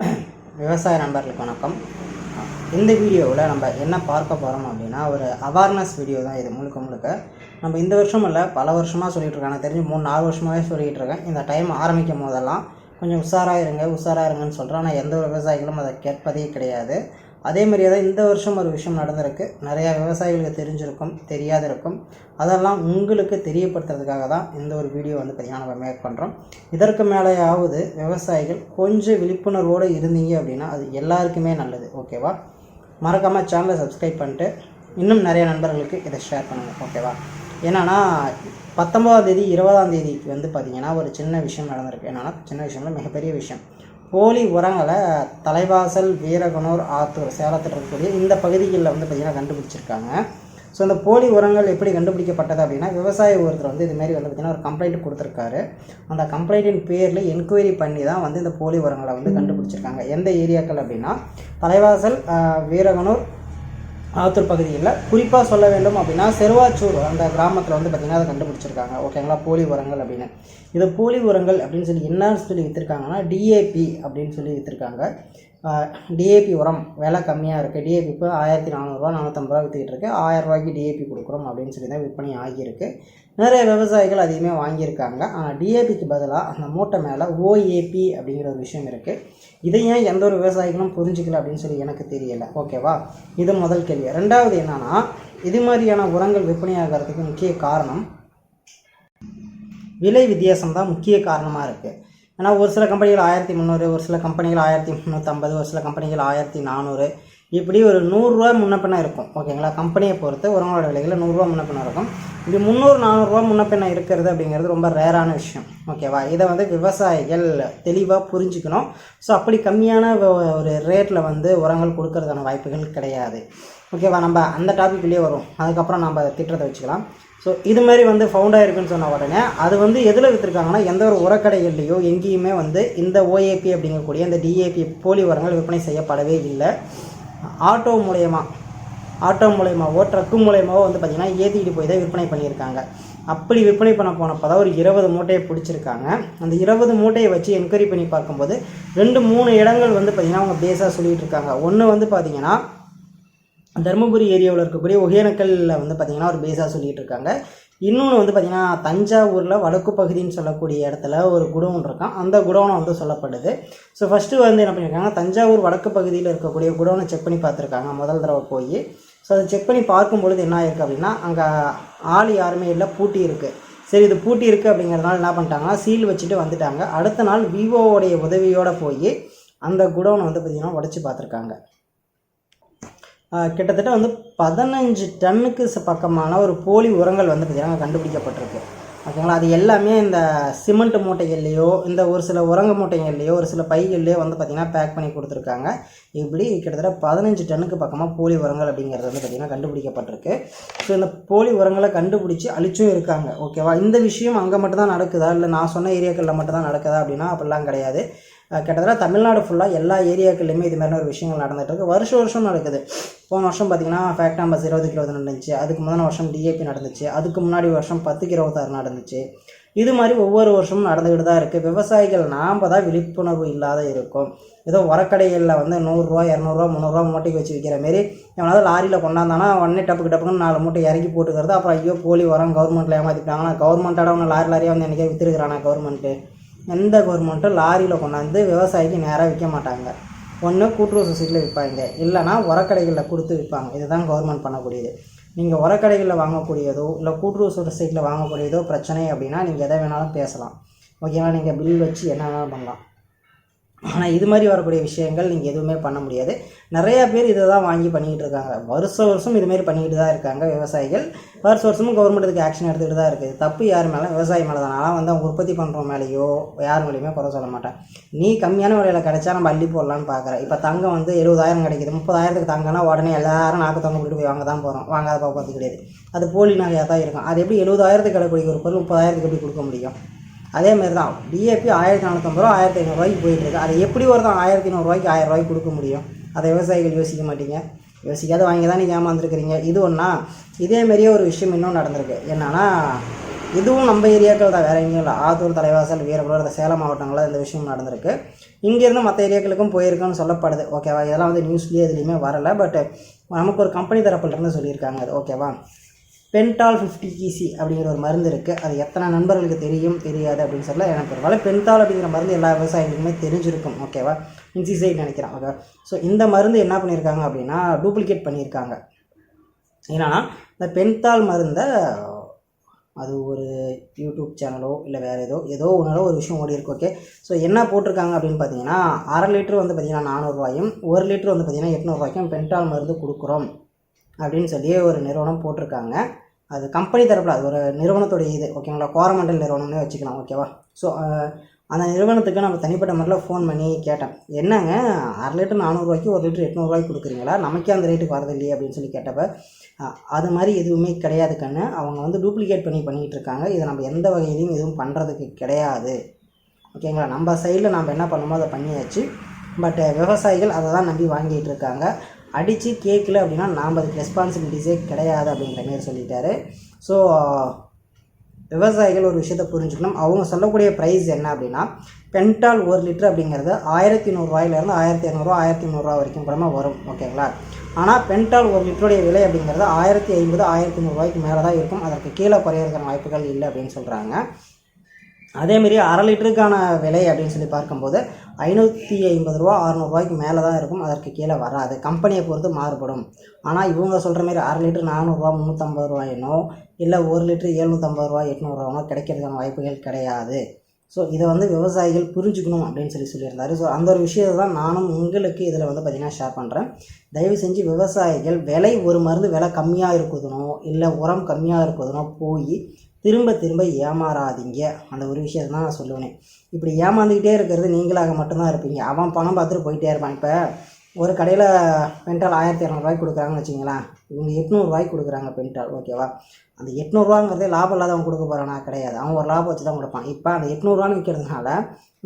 விவசாய நண்பர்களுக்கு வணக்கம். இந்த வீடியோவில் நம்ம என்ன பார்க்க போகிறோம் அப்படின்னா ஒரு அவேர்னஸ் வீடியோ தான் இது முழுக்க முழுக்க. நம்ம இந்த வருஷம் இல்லை பல வருஷமாக சொல்லிகிட்டு இருக்கேன் எனக்கு தெரிஞ்சு மூணு நாலு வருஷமாகவே சொல்லிகிட்டு இருக்கேன். இந்த டைம் ஆரம்பிக்கும் போதெல்லாம் கொஞ்சம் உஷாராக இருங்க உஷாராக இருங்கன்னு சொல்கிறேன் ஆனால் எந்த ஒரு விவசாயிகளும் அதை கேட்பதே கிடையாது. அதே மாதிரியே தான் இந்த வருஷம் ஒரு விஷயம் நடந்திருக்கு. நிறையா விவசாயிகளுக்கு தெரிஞ்சிருக்கும் தெரியாது இருக்கும் அதெல்லாம் உங்களுக்கு தெரியப்படுத்துறதுக்காக தான் இந்த ஒரு வீடியோ வந்து பார்த்திங்கன்னா நம்ம மேக் பண்ணுறோம் இதற்கு மேலேயாவது விவசாயிகள் கொஞ்சம் விழிப்புணர்வோடு இருந்தீங்க அப்படின்னா அது எல்லாருக்குமே நல்லது. ஓகேவா? மறக்காமல் சேனலை சப்ஸ்கிரைப் பண்ணிட்டு இன்னும் நிறைய நண்பர்களுக்கு இதை ஷேர் பண்ணுங்கள் ஓகேவா? என்னென்னா பத்தொம்போதாம் தேதி இருபதாம் தேதிக்கு வந்து பார்த்திங்கன்னா ஒரு சின்ன விஷயம் நடந்திருக்கு. என்னென்னா சின்ன விஷயம்ல மிகப்பெரிய விஷயம். போலி உரங்களை தலைவாசல் வீரகனூர் ஆத்தூர் சேலத்தில் இருக்கக்கூடிய இந்த பகுதிகளில் வந்து பார்த்திங்கன்னா கண்டுபிடிச்சிருக்காங்க. ஸோ இந்த போலி உரங்கள் எப்படி கண்டுபிடிக்கப்பட்டது அப்படின்னா விவசாய ஒருத்தர் வந்து இதுமாரி வந்து பார்த்திங்கன்னா ஒரு கம்ப்ளைண்ட் கொடுத்துருக்காரு. அந்த கம்ப்ளைண்ட்டின் பேரில் என்கொயரி பண்ணி தான் வந்து இந்த போலி உரங்களை வந்து கண்டுபிடிச்சிருக்காங்க. எந்த ஏரியாக்கள் அப்படின்னா தலைவாசல் வீரகனூர் ஆத்தூர் பகுதியில் குறிப்பாக சொல்ல வேண்டும் அப்படின்னா செருவாச்சூர் அந்த கிராமத்தில் வந்து பார்த்திங்கன்னா அதை கண்டுபிடிச்சிருக்காங்க. ஓகேங்களா போலி உரங்கள் அப்படின்னு. இது போலி உரங்கள் அப்படின்னு சொல்லி என்னன்னு சொல்லி விற்றுருக்காங்கன்னா டிஏபி அப்படின்னு சொல்லி விற்றுருக்காங்க டிஏபி உரம் விலை கம்மியாக இருக்குது டிஏபி இப்போ ஆயிரத்தி நானூறுரூவா நானூற்றம்பது ரூபா விற்றுக்கிட்டு இருக்கு. ஆயிரம் ரூபாய்க்கு டிஏபி கொடுக்குறோம் அப்படின்னு சொல்லி தான் விற்பனை ஆகியிருக்கு. நிறைய விவசாயிகள் அதிகமாக வாங்கியிருக்காங்க. ஆனால் டிஏபிக்கு பதிலாக அந்த மூட்டை மேலே ஓஏபி அப்படிங்கிற ஒரு விஷயம் இருக்குது இதை ஏன் எந்த ஒரு விவசாயிகளும் புரிஞ்சிக்கல அப்படின்னு சொல்லி எனக்கு தெரியலை. ஓகேவா இது முதல் கேள்வி. ரெண்டாவது என்னென்னா இது மாதிரியான உரங்கள் விற்பனையாகிறதுக்கு முக்கிய காரணம் விலை வித்தியாசம் தான் முக்கிய காரணமாக இருக்குது ஏன்னா ஒரு சில கம்பெனிகள் ஆயிரத்தி முந்நூறு ஒரு சில கம்பெனிகள் ஆயிரத்தி முந்நூற்றம்பது ஒரு சில கம்பெனிகள் ஆயிரத்தி நானூறு. இப்படி ஒரு நூறுரூவா முன்னப்பன்ன இருக்கும். ஓகேங்களா கம்பெனியை பொறுத்து உரங்களோட விலைகளில் நூறுரூவா முன்ன இருக்கும். இப்படி முந்நூறு நானூறுரூவா முன்ன இருக்கிறது அப்படிங்கிறது ரொம்ப ரேரான விஷயம். ஓகேவா இதை வந்து விவசாயிகள் தெளிவாக புரிஞ்சுக்கணும். ஸோ அப்படி கம்மியான ஒரு ரேட்டில் வந்து உரங்கள் கொடுக்கறதுக்கான வாய்ப்புகள் கிடையாது. ஓகேவா நம்ம அந்த டாபிக்லேயே வரும் அதுக்கப்புறம் நம்ம திட்டத்தை வச்சுக்கலாம். ஸோ இது மாதிரி வந்து ஃபவுண்ட் ஆகிருக்குன்னு சொன்ன உடனே அது வந்து எதில் விற்றுருக்காங்கன்னா எந்த ஒரு உரக்கடைகள்லையோ எங்கேயுமே வந்து இந்த ஓஏபி அப்படிங்கக்கூடிய இந்த டிஏபி போலி உரங்கள் விற்பனை செய்யப்படவே இல்லை. ஆட்டோ மூலயமா ஆட்டோ மூலயமாவோ ட்ரக்கு மூலயமாவோ வந்து பார்த்திங்கன்னா ஏற்றிக்கிட்டு போய் தான் விற்பனை பண்ணியிருக்காங்க. அப்படி விற்பனை பண்ண போனப்போ தான் ஒரு இருபது மூட்டையை பிடிச்சிருக்காங்க. அந்த இருபது மூட்டையை வச்சு என்கொயரி பண்ணி பார்க்கும்போது ரெண்டு மூணு இடங்கள் வந்து பார்த்திங்கன்னா அவங்க பேஸாக சொல்லிகிட்டு இருக்காங்க. ஒன்று வந்து பார்த்திங்கன்னா தருமபுரி ஏரியாவில் இருக்கக்கூடிய ஒகேனக்கல்ல வந்து பார்த்திங்கன்னா ஒரு பேஸாக சொல்லிகிட்டு இருக்காங்க. இன்னொன்று வந்து பார்த்திங்கன்னா தஞ்சாவூரில் வடக்கு பகுதின்னு சொல்லக்கூடிய இடத்துல ஒரு குடோன் இருக்கான் அந்த குடோனை வந்து சொல்லப்படுது. ஸோ ஃபஸ்ட்டு வந்து என்ன பண்ணியிருக்காங்க தஞ்சாவூர் வடக்கு பகுதியில் இருக்கக்கூடிய குடோனை செக் பண்ணி பார்த்துருக்காங்க. முதல் தடவை போய். ஸோ அதை செக் பண்ணி பார்க்கும்பொழுது என்ன ஆயிருக்கு அப்படின்னா அங்கே ஆள் யாருமே இல்லை பூட்டி இருக்குது சரி இது பூட்டி இருக்குது அப்படிங்கிறதுனால என்ன பண்ணிட்டாங்கன்னா சீல் வச்சுட்டு வந்துட்டாங்க. அடுத்த நாள் விவோவோடைய உதவியோடு போய் அந்த குடோனை வந்து பார்த்திங்கன்னா உடச்சி பார்த்துருக்காங்க. கிட்டத்தட்ட வந்து பதினஞ்சு டன்னுக்கு பக்கமான ஒரு போலி உரங்கள் வந்து பார்த்திங்கன்னா கண்டுபிடிக்கப்பட்டிருக்கு. ஓகேங்களா? அது எல்லாமே இந்த சிமெண்ட் மூட்டைகள்லேயோ இந்த ஒரு சில உரங்க மூட்டைகள்லையோ ஒரு சில பைகள்லேயோ வந்து பார்த்திங்கன்னா பேக் பண்ணி கொடுத்துருக்காங்க. இப்படி கிட்டத்தட்ட பதினஞ்சு டன்னுக்கு பக்கமாக போலி உரங்கள் அப்படிங்கிறது வந்து பார்த்திங்கன்னா கண்டுபிடிக்கப்பட்டிருக்கு. ஸோ இந்த போலி உரங்களை கண்டுபிடிச்சி அழிச்சும் இருக்காங்க. ஓகேவா? இந்த விஷயம் அங்கே மட்டும்தான் நடக்குதா? இல்லை நான் சொன்ன ஏரியாக்களில் மட்டும்தான் நடக்குதா அப்படின்னா அப்படிலாம் கிடையாது. கிட்டத்தட்ட தமிழ்நாடு ஃபுல்லாக எல்லா ஏரியாக்கள்லையுமே இது மாதிரி ஒரு விஷயங்கள் நடந்துட்டு இருக்கு. வருஷம் வருஷம் நடக்குது. போன வருஷம் பார்த்தீங்கன்னா ஃபேக்ட் நம்பர்ஸ் இருபது கிலோ நடந்துச்சு அதுக்கு முந்தின வருஷம் டிஏபி நடந்துச்சு. அதுக்கு முன்னாடி வருஷம் பத்துக்கு இருபத்தாறு நடந்துச்சு. இது மாதிரி ஒவ்வொரு வருஷமும் நடந்துக்கிட்டு தான் இருக்குது விவசாயிகள் நாம் தான் விழிப்புணர்வு இல்லாத இருக்கும். ஏதோ உரக்கடைகளில் வந்து நூறுரூவா இரநூறுவா முந்நூறுரூவா மூட்டைக்கு வச்சு விற்கிற மாரி எவனாவது லாரியில் கொண்டாந்தானா உடனே டப்புக்கு டப்புக்குன்னு நாலு மூட்டை இறக்கி போட்டுக்கிறது. அப்புறம் ஐயோ போலி உரம் கவர்மெண்ட்டில் ஏமாற்றிட்டாங்கன்னா கவர்மெண்ட்டோட ஒன்று லாரி லாரியாக வந்து எனக்கே விற்றுருக்குறானா கவர்மெண்ட்டு எந்த கவர்மெண்ட்டும் லாரியில் கொண்டாந்து விவசாயிக்கு நேராக விற்க மாட்டாங்க. ஒன்று கூட்டுறவு சொசைட்டியில் விற்பாங்க இல்லைனா உரக்கடைகளில் கொடுத்து விற்பாங்க இதுதான் கவர்மெண்ட் பண்ணக்கூடியது. நீங்கள் உரக்கடைகளில் வாங்கக்கூடியதோ இல்லை கூட்டுறவு சொசைட்டியில் வாங்கக்கூடியதோ பிரச்சனை அப்படின்னா நீங்கள் எதை வேணாலும் பேசலாம். ஓகேவா? நீங்கள் பில் வச்சு என்ன வேணாலும் பண்ணலாம். ஆனால் இது மாதிரி வரக்கூடிய விஷயங்கள் நீங்கள் எதுவுமே பண்ண முடியாது. நிறையா பேர் இதை தான் வாங்கி பண்ணிக்கிட்டு இருக்காங்க. வருஷ வருஷம் இதுமாரி பண்ணிக்கிட்டு தான் இருக்காங்க விவசாயிகள். வருஷ வருஷமும் கவர்மெண்ட் இதுக்கு ஆக்ஷன் எடுத்துக்கிட்டு தான் இருக்குது தப்பு யார் மேலே? விவசாயி மேலே தான். நான் வந்து அவங்க உற்பத்தி பண்ணுற மேலேயோ யார் மேலேயுமே குறை சொல்ல மாட்டேன். நீ கம்மியான விலையில் கிடைச்சா நம்ம அள்ளி போடலான்னு பார்க்குறேன் இப்போ தங்கம் வந்து எழுபதாயிரம் கிடைக்குது. முப்பதாயிரத்துக்கு தங்கம்னா உடனே எல்லாரும் நாக்கு தொங்க போட்டு போய் வாங்க தான் போகிறோம் வாங்காத பார்ப்பது கிடையாது. அது போலி நகையாக தான் இருக்கும். அது எப்படி எழுபதாயிரத்துக்கு கிடைக்கூடிய ஒரு பொருள் முப்பதாயிரத்துக்கு எப்படி கொடுக்க முடியும்? அதே மாதிரி தான். டிஏபி ஆயிரத்தி நானூற்றம்பது ரூபா ஆயிரத்தி ஐநூறுரூவாய்க்கு போயிட்டுருக்கு அதை எப்படி ஒருத்தன் ஆயிரத்தி நூறுரூவாய்க்கு ஆயிரம் ரூபாய்க்கு கொடுக்க முடியும். அதை விவசாயிகள் யோசிக்க மாட்டீங்க. யோசிக்காத வாங்கி தான் நீங்கள் ஏமாந்துருக்கிறீங்க. இது ஒன்றா இதே மாதிரியே ஒரு விஷயம் இன்னும் நடந்திருக்கு. என்னென்னா இதுவும் நம்ம ஏரியாக்கள் தான். வேறு எங்கேயும் இல்லை. ஆத்தூர் தலைவாசல் வீரபுரம் இந்த சேலம் மாவட்டங்களில் இந்த விஷயம் நடந்திருக்கு. இங்கேருந்து மற்ற ஏரியாக்களுக்கும் போயிருக்குன்னு சொல்லப்படுது. ஓகேவா இதெல்லாம் வந்து நியூஸ்லேயே எதுலேயுமே வரலை. பட் நமக்கு ஒரு கம்பெனி தரப்புலேருந்து சொல்லியிருக்காங்க. அது ஓகேவா பென்டால் ஃபிஃப்டி கிசி அப்படிங்கிற ஒரு மருந்து இருக்குது அது எத்தனை நண்பர்களுக்கு தெரியும் தெரியாது அப்படின்னு சொல்ல எனக்கு ஒரு வேலை பென்டால் அப்படிங்கிற மருந்து எல்லா விவசாயிகளுக்குமே தெரிஞ்சிருக்கும். ஓகேவா இன்சிசைட் நினைக்கிறேன். ஓகே ஸோ இந்த மருந்து என்ன பண்ணியிருக்காங்க அப்படின்னா டூப்ளிகேட் பண்ணியிருக்காங்க. என்னன்னா இந்த பென்தால் மருந்தை அது ஒரு யூடியூப் சேனலோ இல்லை வேறு ஏதோ ஏதோ ஒன்றால ஒரு விஷயம் ஓடி இருக்கு. ஓகே ஸோ என்ன போட்டிருக்காங்க அப்படின்னு பார்த்தீங்கன்னா அரை லிட்டர் வந்து பார்த்தீங்கன்னா நானூறுரூவாயும் ஒரு லிட்டர் வந்து பார்த்தீங்கன்னா எட்நூறுவாய்க்கும் பென்டால் மருந்து கொடுக்குறோம் அப்படின்னு சொல்லி ஒரு நிறுவனம் போட்டிருக்காங்க. அது கம்பெனி தரப்பில் அது ஒரு நிறுவனத்துடைய இது ஓகேங்களா கோரமண்டல் நிறுவனம்னே வச்சுக்கலாம் ஓகேவா ஸோ அந்த நிறுவனத்துக்கு நம்ம தனிப்பட்ட முறையில் ஃபோன் பண்ணி கேட்டேன். என்னங்க? அரை லிட்டர் நானூறுரூவாய்க்கு ஒரு லிட்டர் எட்நூறுரூவாய்க்கு கொடுக்குறீங்களா? நமக்கே அந்த ரேட்டுக்கு வரது இல்லையே அப்படின்னு சொல்லி கேட்டப்ப அது மாதிரி எதுவுமே கிடையாது கண்ணு. அவங்க வந்து டூப்ளிகேட் பண்ணி பண்ணிகிட்டு இருக்காங்க. இதை நம்ம எந்த வகையிலையும் எதுவும் பண்ணுறதுக்கு கிடையாது. ஓகேங்களா நம்ம சைடில் நம்ம என்ன பண்ணுமோ அதை பண்ணியாச்சு. பட் விவசாயிகள் அதை தான் நம்பி வாங்கிட்டு இருக்காங்க. அடித்து கேட்கல அப்படின்னா நாம் அதுக்கு ரெஸ்பான்சிபிலிட்டிஸே கிடையாது அப்படிங்கிற மாரி சொல்லிட்டாரு. ஸோ விவசாயிகள் ஒரு விஷயத்தை புரிஞ்சுக்கணும். அவங்க சொல்லக்கூடிய ப்ரைஸ் என்ன அப்படின்னா பென்டால் ஒரு லிட்டர் அப்படிங்கிறது ஆயிரத்தி நூறுரூவாயிலேருந்து ஆயிரத்தி இரநூறுவா ஆயிரத்தி நூறுரூவா வரைக்கும் கூட வரும் ஓகேங்களா ஆனால் பென்டால் ஒரு லிட்டருடைய விலை அப்படிங்கிறது ஆயிரத்தி ஐம்பது ஆயிரத்தி நூறுரூவாய்க்கு மேலே தான் இருக்கும். அதற்கு கீழே குறையிறதுக்கான வாய்ப்புகள் இல்லை அப்படின்னு சொல்கிறாங்க அதேமாரி அரை லிட்டருக்கான விலை அப்படின்னு சொல்லி பார்க்கும்போது ஐநூற்றி ஐம்பது ரூபா அறநூறுவாய்க்கு மேலே தான் இருக்கும். அதற்கு கீழே வராது. கம்பெனியை பொறுத்து மாறுபடும். ஆனால் இவங்க சொல்கிற மாதிரி அரை லிட்டர் நானூறுரூவா முந்நூற்றம்பது ரூபாயினோ இல்லை ஒரு லிட்டர் எழுநூற்றம்பது ரூபா எட்நூறுவானோ கிடைக்கிறதுக்கான வாய்ப்புகள் கிடையாது. ஸோ இதை வந்து விவசாயிகள் புரிஞ்சுக்கணும் அப்படின்னு சொல்லி சொல்லியிருந்தாரு. ஸோ அந்த ஒரு விஷயத்தை தான் நானும் உங்களுக்கு இதில் வந்து பார்த்திங்கன்னா ஷேர் பண்ணுறேன் தயவு செஞ்சு விவசாயிகள் விலை ஒரு மருந்து விலை கம்மியாக இருக்குதுனோ இல்லை உரம் கம்மியாக இருக்குதுனோ போய் திரும்ப திரும்ப ஏமாறாதீங்க. அந்த ஒரு விஷயத்தை தான் நான் சொல்லுவேனே. இப்படி ஏமாந்துக்கிட்டே இருக்கிறது நீங்களாக மட்டும்தான் இருப்பீங்க. அவன் பணம் பார்த்துட்டு போயிட்டே இருப்பான். இப்போ ஒரு கடையில் பென்டால் ஆயிரத்தி இரநூறுவாய்க்கு கொடுக்குறாங்கன்னு வச்சுங்களேன் இவங்க எட்நூறுவாய்க்கு கொடுக்குறாங்க பென்டால். ஓகேவா அந்த எட்நூறுவாங்கிறதே லாபம் இல்லாதவன் கொடுக்க போகிறானா கிடையாது. அவன் ஒரு லாபம் வச்சு தான் கொடுப்பான். இப்போ அந்த எட்நூறுவான்னு விற்கிறதுனால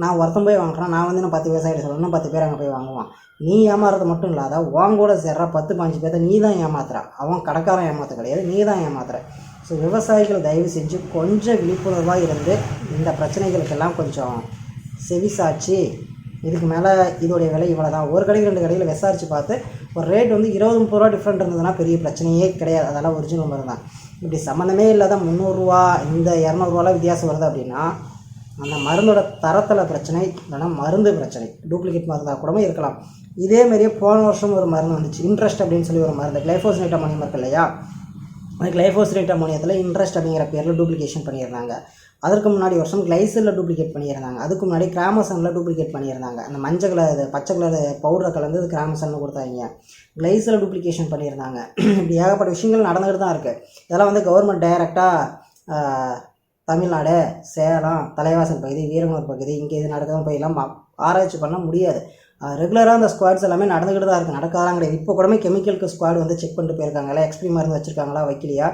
நான் ஒருத்தன் போய் வாங்குறேன். நான் வந்து நான் பத்து விவசாயிட்டு சொல்லணும். பத்து பேர் அங்கே போய் வாங்குவான். நீ ஏமாறது மட்டும் இல்லாத உன் கூட சேர்ற பத்து பாஞ்சு பேர்த்த நீ தான் ஏமாத்துற. அவன் கடைக்காரன் ஏமாற்ற கிடையாது. நீ தான் ஏமாத்துற. ஸோ விவசாயிகள் தயவு செஞ்சு கொஞ்சம் விழிப்புணர்வாக இருந்து இந்த பிரச்சனைகளுக்கெல்லாம் கொஞ்சம் செவிசாட்சி இதுக்கு மேலே இதோடைய விலை இவ்வளோ தான் ஒரு கடையில் ரெண்டு கடையில் விசாரித்து பார்த்து ஒரு ரேட் வந்து இருபது முப்பது ரூபா டிஃப்ரெண்ட் இருந்ததுன்னா பெரிய பிரச்சனையே கிடையாது. அதெல்லாம் ஒரிஜினல் மருந்து தான். இப்படி சம்மந்தமே இல்லாத முந்நூறுரூவா இந்த இரநூறுவாலாம் வித்தியாசம் வருது அப்படின்னா அந்த மருந்தோட தரத்தில் பிரச்சனை இல்லைன்னா மருந்து பிரச்சனை. டூப்ளிகேட் மருந்தாக கூட இருக்கலாம். இதே மாதிரியே போன வருஷம் ஒரு மருந்து வந்துச்சு. இன்ட்ரெஸ்ட் அப்படின்னு சொல்லி ஒரு மருந்து கிளைஃபோஸ்னேட் அமோனியம் இருக்கு இல்லையா? அந்த லைஃபோசிரேட் அமோனியத்தில் இன்ட்ரெஸ்ட் அப்படிங்கிற பேரில் டூப்ளிகேஷன் பண்ணியிருந்தாங்க அதற்கு முன்னாடி வருஷம் கிளைசலில் டூப்ளிகேட் பண்ணியிருந்தாங்க அதுக்கு முன்னாடி கிராமசனில் டூப்ளிகேட் பண்ணியிருந்தாங்க அந்த மஞ்சள் கலர் இது பச்சை கலர் பவுடரை கலந்து அது கிராமசனில் கொடுத்தாங்க. கிளைஸில் டூப்ளிகேஷன் பண்ணியிருந்தாங்க இப்படி ஏகப்பட்ட விஷயங்கள் நடந்துகிட்டு தான் இருக்குது இதெல்லாம் வந்து கவர்மெண்ட் டைரெக்டாக தமிழ்நாடு சேலம் தலைவாசல் பகுதி வீரமூர் பகுதி இங்கே இது நடக்குதுன்னு போய் எல்லாம் ஆராய்ச்சி பண்ண முடியாது. ரெகுலராக அந்த ஸ்குவாட்ஸ் எல்லாமே நடந்துக்கிட்டு தான் இருக்குது நடக்காதான் கிடையாது இப்போ கூடமே கெமிக்கலுக்கு ஸ்குவாட் வந்து செக் பண்ணிட்டு போயிருக்காங்களா எக்ஸ்பிரி மருந்து வச்சுருக்காங்களா? வைக்கலையா?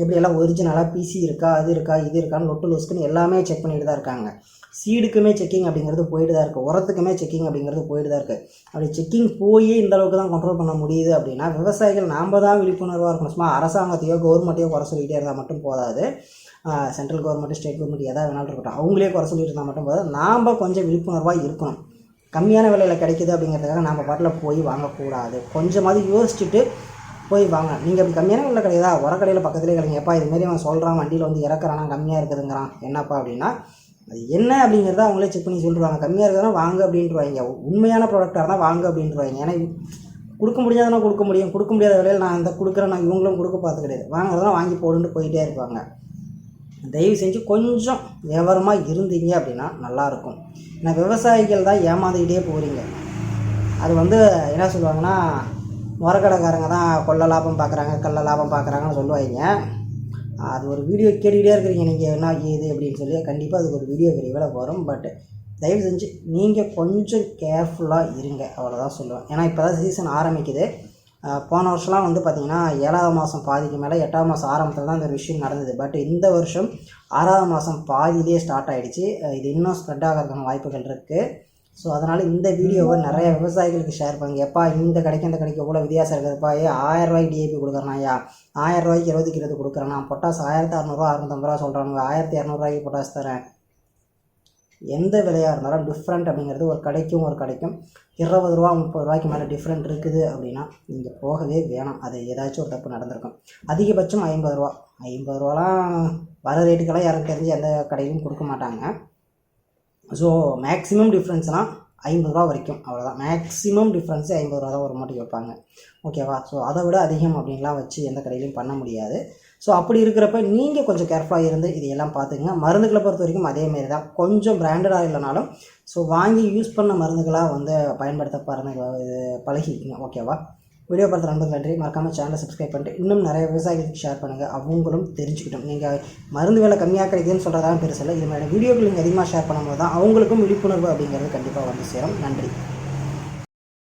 எப்படி எல்லாம் ஒரிஜினலாக பிசி இருக்கா? அது இருக்கா? இது இருக்கான்னு லொட்டு லூஸ்க்குன்னு எல்லாமே செக் பண்ணிட்டு தான் இருக்காங்க. சீடுக்குமே செக்கிங் அப்படிங்கிறது போயிட்டு தான் இருக்குது உரத்துக்குமே செக்கிங் அப்படிங்கிறது போயிட்டு தான் இருக்குது அப்படி செக்கிங் போய் இந்த அளவுக்கு தான் கண்ட்ரோல் பண்ண முடியுது அப்படின்னா விவசாயிகள் நாம் தான் விழிப்புணர்வாக இருக்கணும். சும்மா அரசாங்கத்தையோ கவர்மெண்ட்டையோ குறை சொல்லிகிட்டே இருந்தால் மட்டும் போதாது. சென்ட்ரல் கவர்மெண்ட்டு ஸ்டேட் கவர்மெண்ட் எதாவது வேணாலும் இருக்கட்டும். அவங்களே குறை சொல்லிட்டு இருந்தால் மட்டும் போதாது. நாம் கொஞ்சம் விழிப்புணர்வாக இருக்கணும். கம்மியான விலையில் கிடைக்குது அப்படிங்கிறதுக்காக நம்ம பாட்டில் போய் வாங்கக்கூடாது. கொஞ்சமாவது யோசிச்சுட்டு போய் வாங்க. நீங்கள் அப்படி கம்மியான விலையில் கிடையாதா உரக்கடையில் பக்கத்துலேயே கிடைங்க எப்பா இதுமாரி அவன் சொல்கிறான் வண்டியில் வந்து இறக்குறானா கம்மியாக இருக்குதுங்கிறான். என்னப்பா அப்படின்னா அது என்ன அப்படிங்கிறத அவங்களே செக் பண்ணி சொல்லிடுவாங்க கம்மியாக இருக்குதுன்னா வாங்க அப்படின்ட்டுருவாங்க உண்மையான ப்ராடக்டாக இருந்தால் வாங்க அப்படின்ட்டுருவாங்க ஏன்னா கொடுக்க முடியாதனா கொடுக்க முடியும். கொடுக்க முடியாத விலையில் நான் இந்த கொடுக்குறேன் நான் இவங்களும் கொடுக்க பார்த்து கிடையாது. வாங்குறதெல்லாம் வாங்கி போடுன்னு போயிட்டே இருப்பாங்க. தயவு செஞ்சு கொஞ்சம் விவரமாக இருந்தீங்க அப்படின்னா நல்லாயிருக்கும். ஏன்னா விவசாயிகள் தான் ஏமாந்துக்கிட்டே போகிறீங்க அது வந்து என்ன சொல்லுவாங்கன்னா முறக்கடைக்காரங்க தான் கொள்ள லாபம் பார்க்குறாங்க கள்ள லாபம் பார்க்குறாங்கன்னு சொல்லுவாங்க. அது ஒரு வீடியோ கேட்டுக்கிட்டே இருக்கிறீங்க நீங்கள் என்ன ஏது அப்படின்னு சொல்லி கண்டிப்பாக அதுக்கு ஒரு வீடியோ விரைவில் வரும். பட் தயவு செஞ்சு நீங்கள் கொஞ்சம் கேர்ஃபுல்லாக இருங்க அவ்வளோதான் சொல்லுவேன். ஏன்னா இப்போ தான் சீசன் ஆரம்பிக்குது. போன வருஷம்லாம் வந்து பார்த்திங்கன்னா ஏழாவது மாதம் பாதிக்கு மேலே எட்டாவது மாதம் ஆரம்பத்தில் தான் இந்த ஒரு விஷயம் நடந்தது. பட் இந்த வருஷம் ஆறாவது மாதம் பாதியிலே ஸ்டார்ட் ஆகிடுச்சு இது இன்னும் ஸ்ப்ரெட் ஆகிறதுக்கான வாய்ப்புகள் இருக்குது ஸோ அதனால் இந்த வீடியோவை நிறைய விவசாயிகளுக்கு ஷேர் பண்ணுங்க. எப்பா இந்த கடைக்கு இந்த கடைக்கு எவ்வளோ வித்தியாசம் இருக்குதுப்பா ஏ ஆயிரம் ரூபாய்க்கு டிஏபி கொடுக்குறேனாயா ஆயிரம் ரூபாய்க்கு இருபதுக்கு இருபது கொடுக்குறேன்னா பொட்டாஸ் ஆயிரத்தி அறநூறுவா அறுநூத்தம்பது ரூபா சொல்கிறானுங்க ஆயிரத்தி இரநூறுவாய்க்கு பொட்டாஸ் தரேன். எந்த விலையாக இருந்தாலும் டிஃப்ரெண்ட் அப்படிங்கிறது ஒரு கடைக்கும் ஒரு கடைக்கும் இருபது ரூபா முப்பது ரூபாய்க்கு மேலே டிஃப்ரெண்ட் இருக்குது அப்படின்னா நீங்கள் போகவே வேணாம். அது ஏதாச்சும் ஒரு தப்பு நடந்திருக்கும். அதிகபட்சம் ஐம்பது ரூபா. ஐம்பது ரூபாலாம் வர ரேட்டுக்கெல்லாம் யாரும் தெரிஞ்சு எந்த கடையிலும் கொடுக்க மாட்டாங்க. ஸோ மேக்ஸிமம் டிஃப்ரென்ஸ்னால் ஐம்பது ரூபா வரைக்கும். அவ்வளோதான் மேக்ஸிமம் டிஃப்ரென்ஸு ஐம்பது ரூபா தான் ஒரு மூட்டைக்கு வைப்பாங்க ஓகேவா ஸோ அதை விட அதிகம் அப்படின்லாம் வச்சு எந்த கடையிலையும் பண்ண முடியாது. ஸோ அப்படி இருக்கிறப்ப நீங்கள் கொஞ்சம் கேர்ஃபுல்லாக இருந்து இதையெல்லாம் பார்த்துக்குங்க. மருந்துகளை பொறுத்த வரைக்கும் அதேமாரி தான். கொஞ்சம் பிராண்டடாக இல்லைனாலும் ஸோ வாங்கி யூஸ் பண்ண மருந்துகளாக வந்து பயன்படுத்த பாருங்க இது பழகிக்கிங்க. ஓகேவா வீடியோ பார்த்து ரொம்ப நன்றி. மறக்காமல் சேனலை சப்ஸ்கிரைப் பண்ணிட்டு இன்னும் நிறைய விவசாயிகளுக்கு ஷேர் பண்ணுங்கள் அவங்களும் தெரிஞ்சுக்கிட்டோம். நீங்கள் மருந்து வேலை கம்மியாக கிடைக்குதுன்னு சொல்கிறதான் பெருசில்லை இது மாதிரி வீடியோக்கள் நீங்கள் அதிகமாக ஷேர் பண்ணும்போது தான் அவங்களுக்கும் விழிப்புணர்வு அப்படிங்கிறது கண்டிப்பாக வந்து சேரும். நன்றி.